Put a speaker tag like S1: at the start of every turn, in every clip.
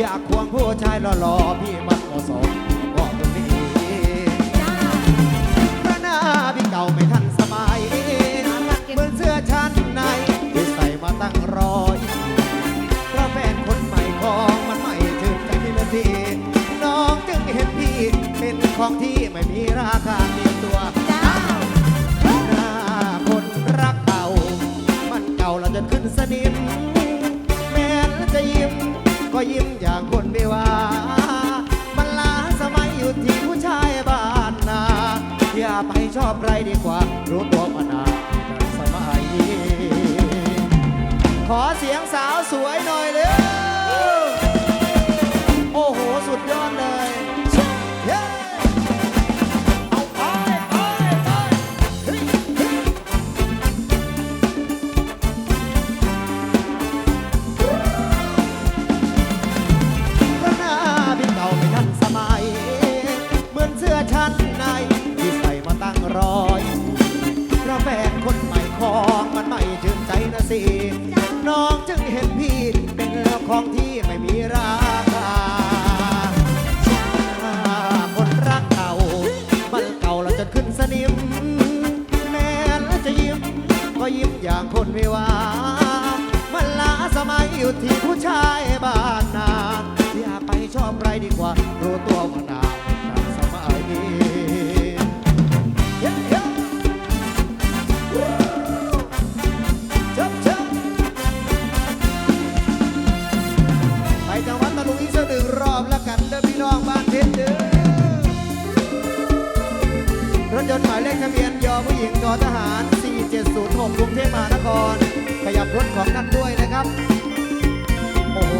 S1: อยากควงผู้ชายหล่อๆพี่มันก็สมก็ตรงนี้พระหน้าพี่เก่าไม่ทันสมัยเหมือนเสื้อชั้นในที่ใส่มาตั้งร้อยเพราะแฟนคนใหม่ของมันไม่ถึงใจพี่นาทีน้องจึงเห็นพี่เป็นของที่ไม่มีราคาเทียมตัว
S2: จ้า
S1: หน้าคนรักเก่า มันเก่าแล้วจนขึ้นสนิมแม้จะยิ้มก็ ยิ้มอย่างคนไม่ว่ามันลาสมัยอยู่ที่ผู้ชายบ้านนาอย่าไปชอบใครดีกว่า รู้ตัวมานานกันสมัย ขอเสียงสาวสวยหน่อยเลย ก็ยิ้มอย่างคนไม่ว่ามันล้าสมัยอยู่ที่ผู้ชายบ้านนาอย่าไปชอบใครดีกว่า รู้ตัวว่านานกันสมัยเฮ้ไปจังหวัดตะลุงอีกสักหนึ่งรอบแล้วกันเด้อพี่น้องบ้านเพชรเด้อรถยนต์หมายเลขทะเบียนยอผู้หญิงทอทหาร 4706กรุงเทพมหานคร ขยับรถของท่านด้วยนะครับ โอ้โห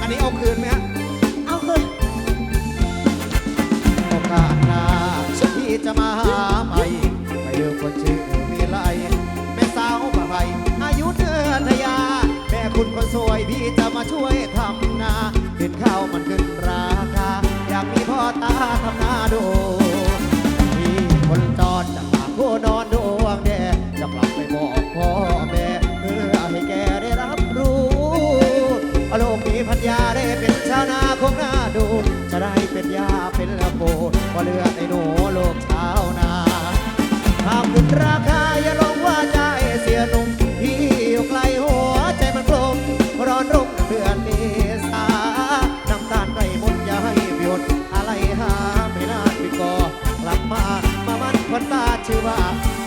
S1: อันนี้เอาคืนไหมฮะ
S2: เอาคืน
S1: โอกาสหน้าพี่จะมาหาใหม่ไม่ลืมคนชื่อมีไลแม่สาวประไพอายุเธอทยา แม่คุณคนสวยพี่จะมาช่วยทำนาเห็นข้าวมันขึ้นราคา อยากมีพ่อตาทำนาดูมีคนจอดจะฝากผู้นอน คุณราคาอย่าลงว่าใจเสียหนุ่มพี่อยู่ไกลหัวใจมันกลมร้อนรุ่งเดือนเมษาน้ำตาลใกล้หมดอย่าให้หยุดอะไรหาไม่นานพี่ก็กลับมามามันคนตาชื่อว่า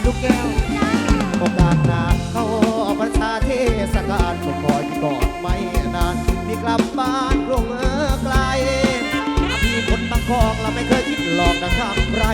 S1: ลูกแก้วโอกาสหน้าเข้าพรรษาเทศกาลผมคอยพี่กอดไม่นานพี่กลับบ้านกรุงเออไกลพี่คนบางกอกเราไม่เคยคิดหลอกดังคำใคร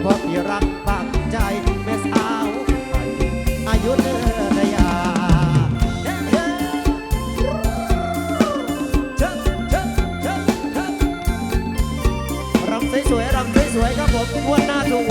S1: เพราะพี่รักปักใจแม่สาวไทยอายุเนรยาเฮ้เฮ้เชิญเชิญเชิญเชิญรำสวยๆรำสวยๆค
S3: รับผม
S4: วั
S3: นหน้าถู
S4: ก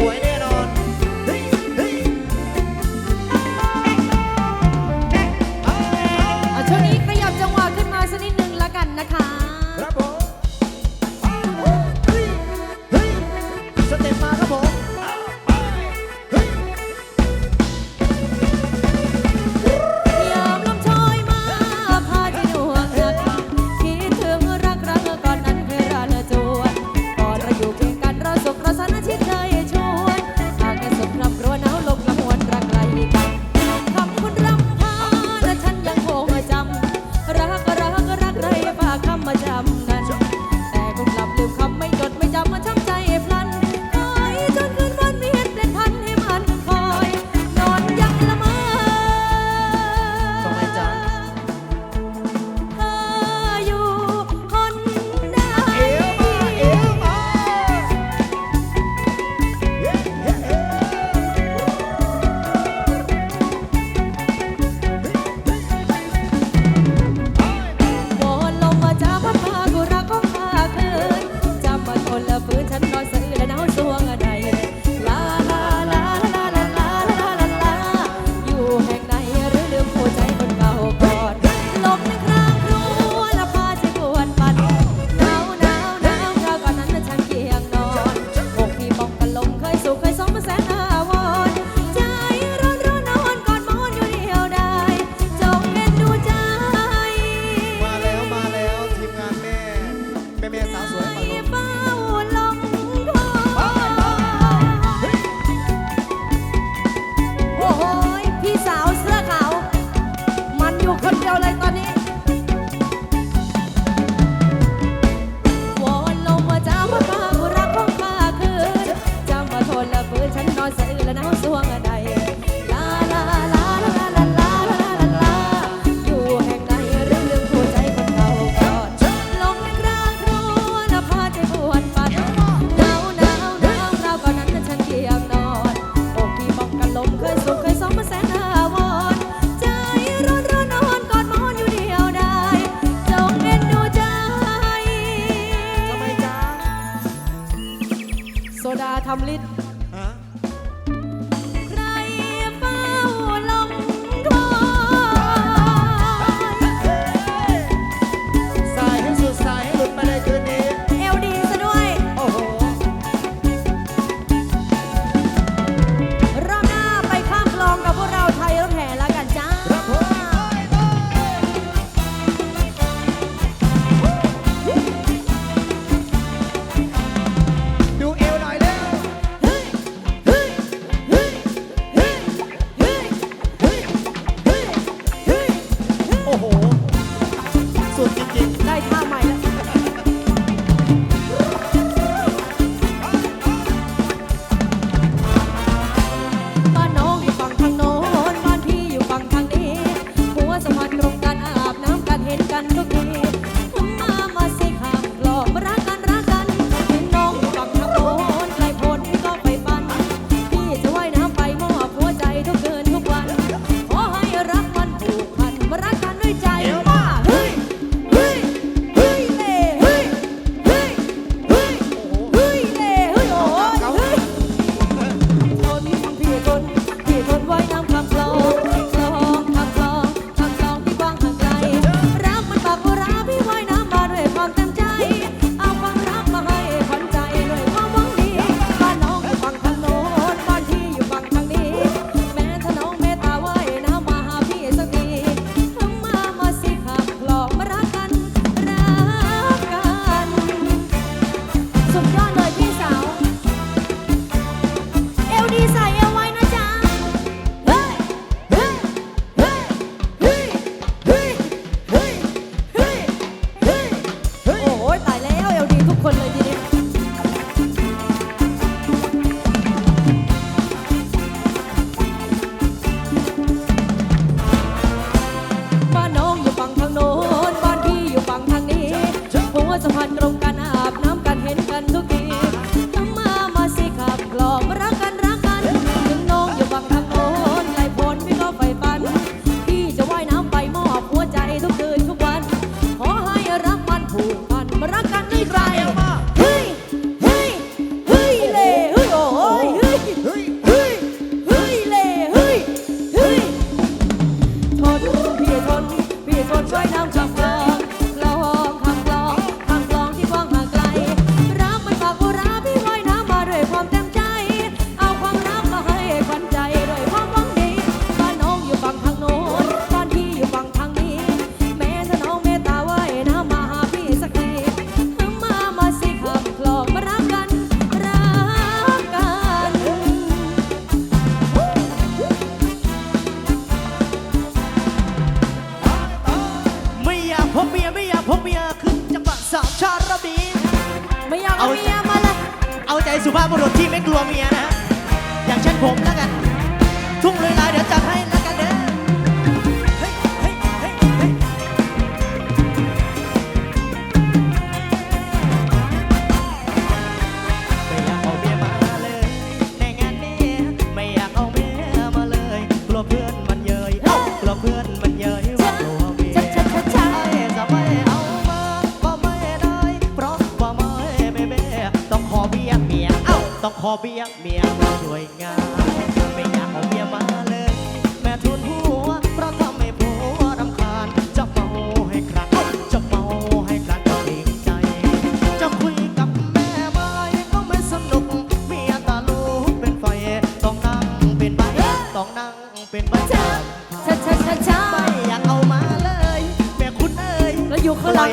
S4: 有
S3: 和老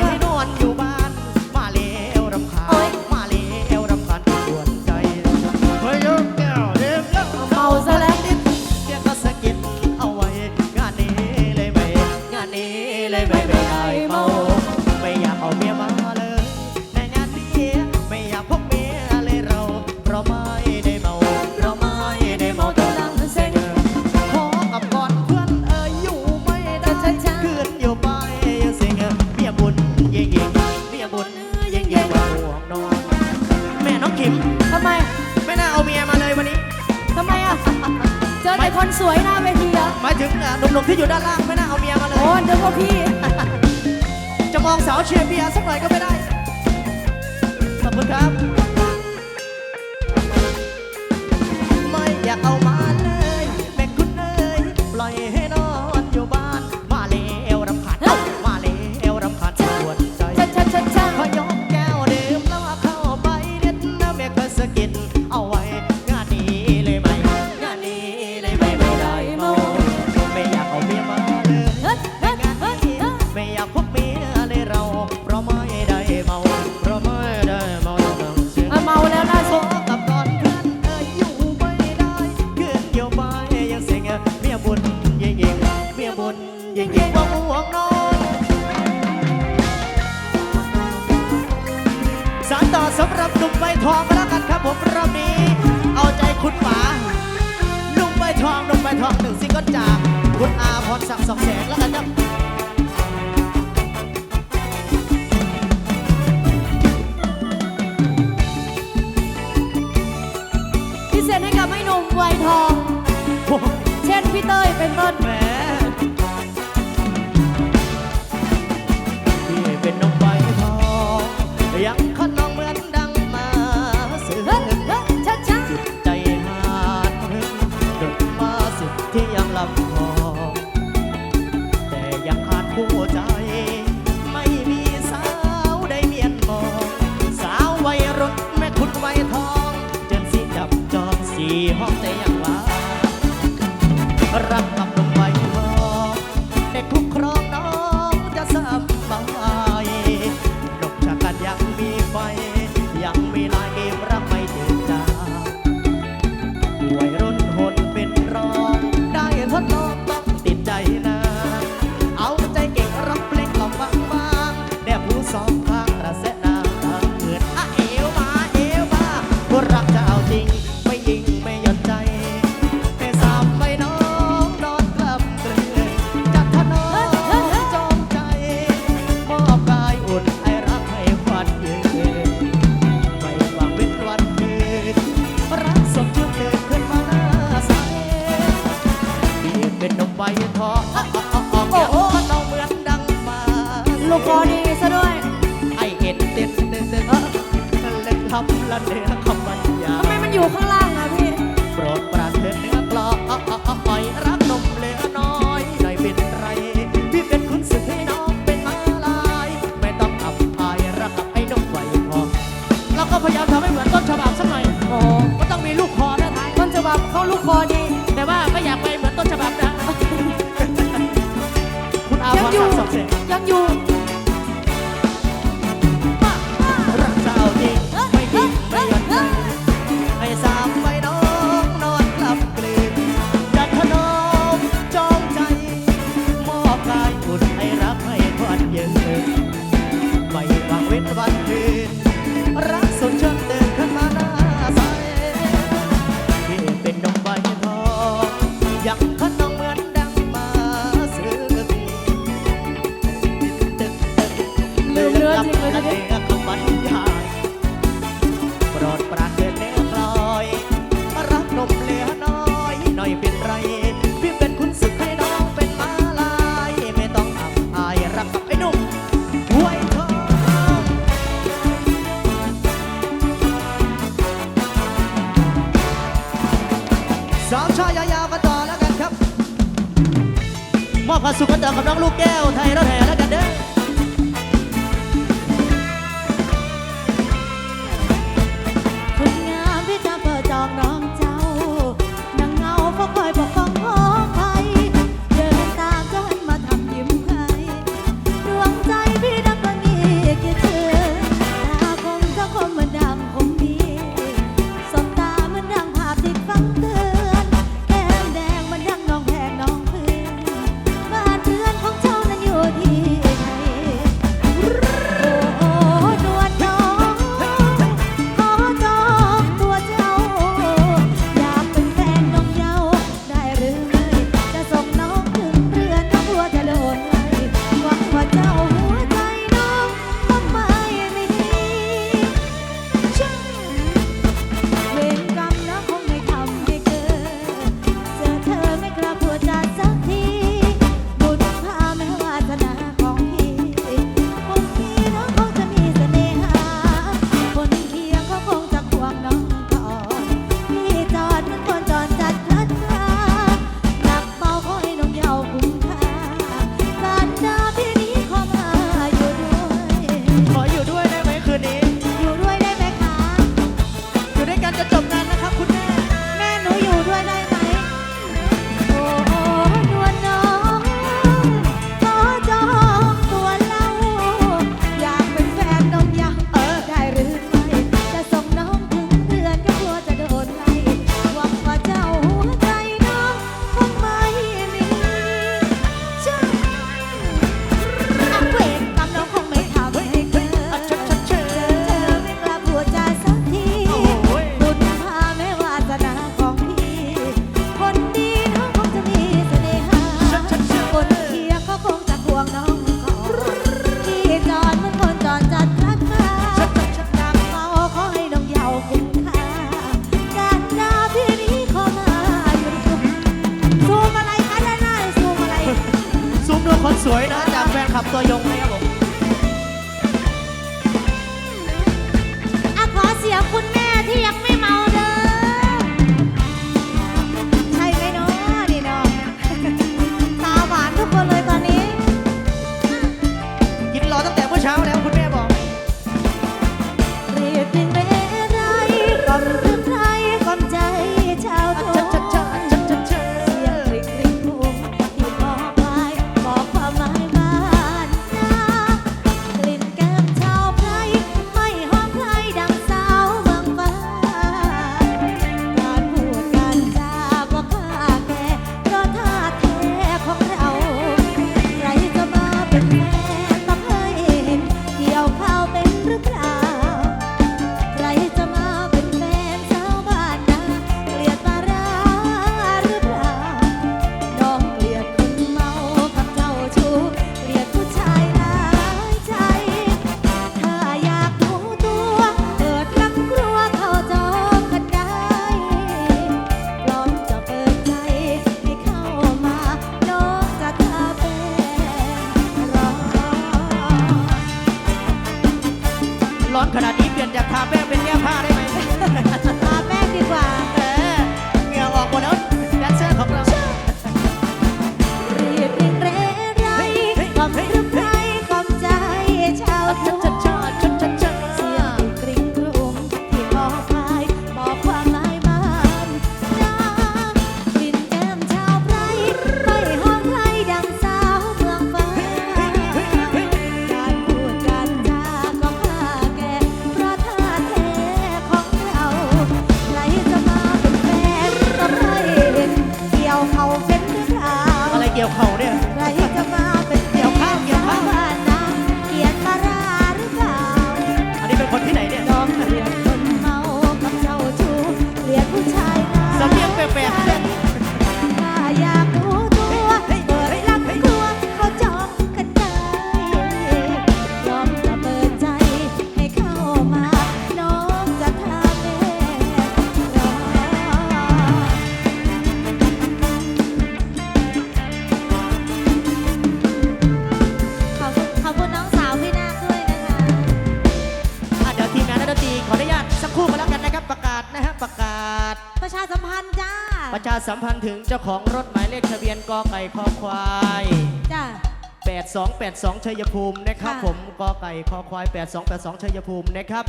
S3: มองสาวเชียร์เบียร์สักหน่อยก็ไม่ได้ ขอบคุณครับ ไม่อยากเอามา
S4: สำ
S3: หรับหนุ่มใบทองก็แล้วกันครับผมรอบนี้ เอาใจคุณป๋าหนุ่มใบทองหนุ่มใบทองหนึ่งซิงก็จากคุณอาพรศักสองแสงแล้วกันครั
S4: พิเศษให้กับไม่
S3: หนุ่มใบทอง เช่นพี่เต้ยเป็นต้นแม สองช่อยาวๆกันต่อแล้วกันครับ มอบความสุขกันต่อกับน้องลูกแก้วไทยรถแห่แล้วกันเด้อ
S2: แฟนคลับตัวยงนะค
S3: รับ
S2: ผม
S3: จ้าของรถหมายเลขทะเบียนกอไก่คอควาย
S2: จ้า
S3: 8282 ชัยภูมินะครับ
S2: ค่ะ
S3: ผมกอไก่คอควาย 8282 ชัยภูมินะครับ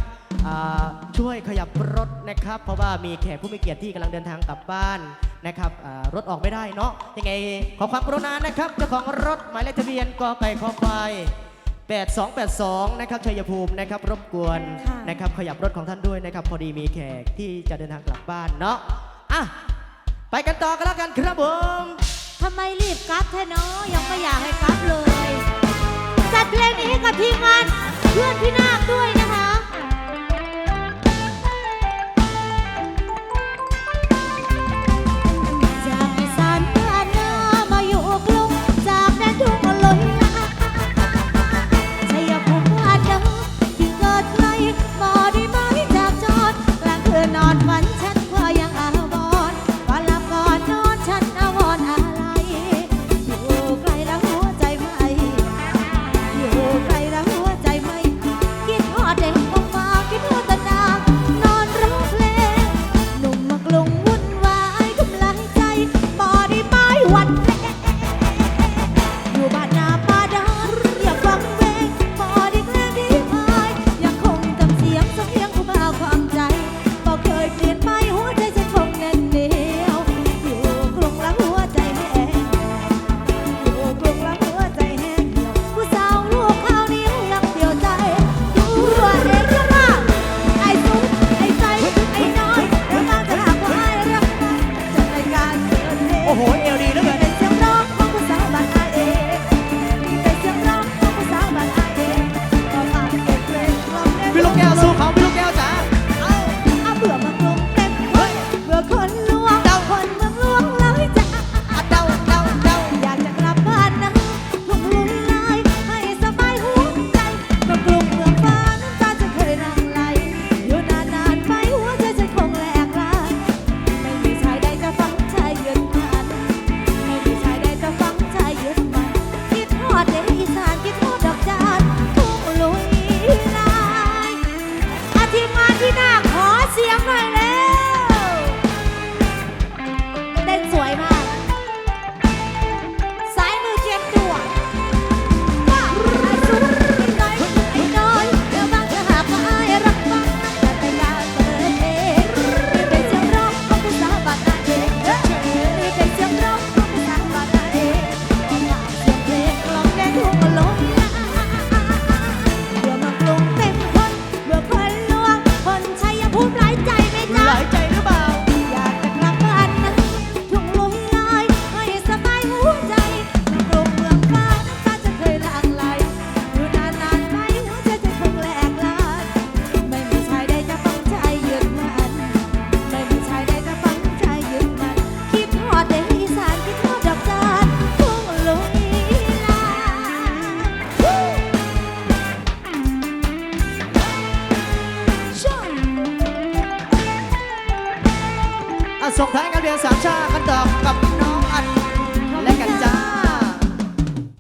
S3: อ่าช่วยขยับรถนะครับ เพราะว่ามีแขกผู้มีเกียรติที่กำลังเดินทางกลับบ้านนะครับอ่ารถออกไม่ได้เนาะยังไงขอความกรุณานะครับเจ้าของรถหมายเลขทะเบียนกอไก่คอควาย 8282 นะครับชัยภูมินะครับรบกวน
S2: ค่ะ
S3: นะครับขยับรถของท่านด้วยนะครับพอดีมีแขกที่จะเดินทางกลับบ้านเนาะอะ ไปกันต่อกันแล้วกันครับผม
S2: ทำไมรีบกลับแท้เนาะยังไม่อยากให้กลับเลย จัดเพลงนี้ให้กับทีมงานเพื่อนพี่นาคด้วยนะคะ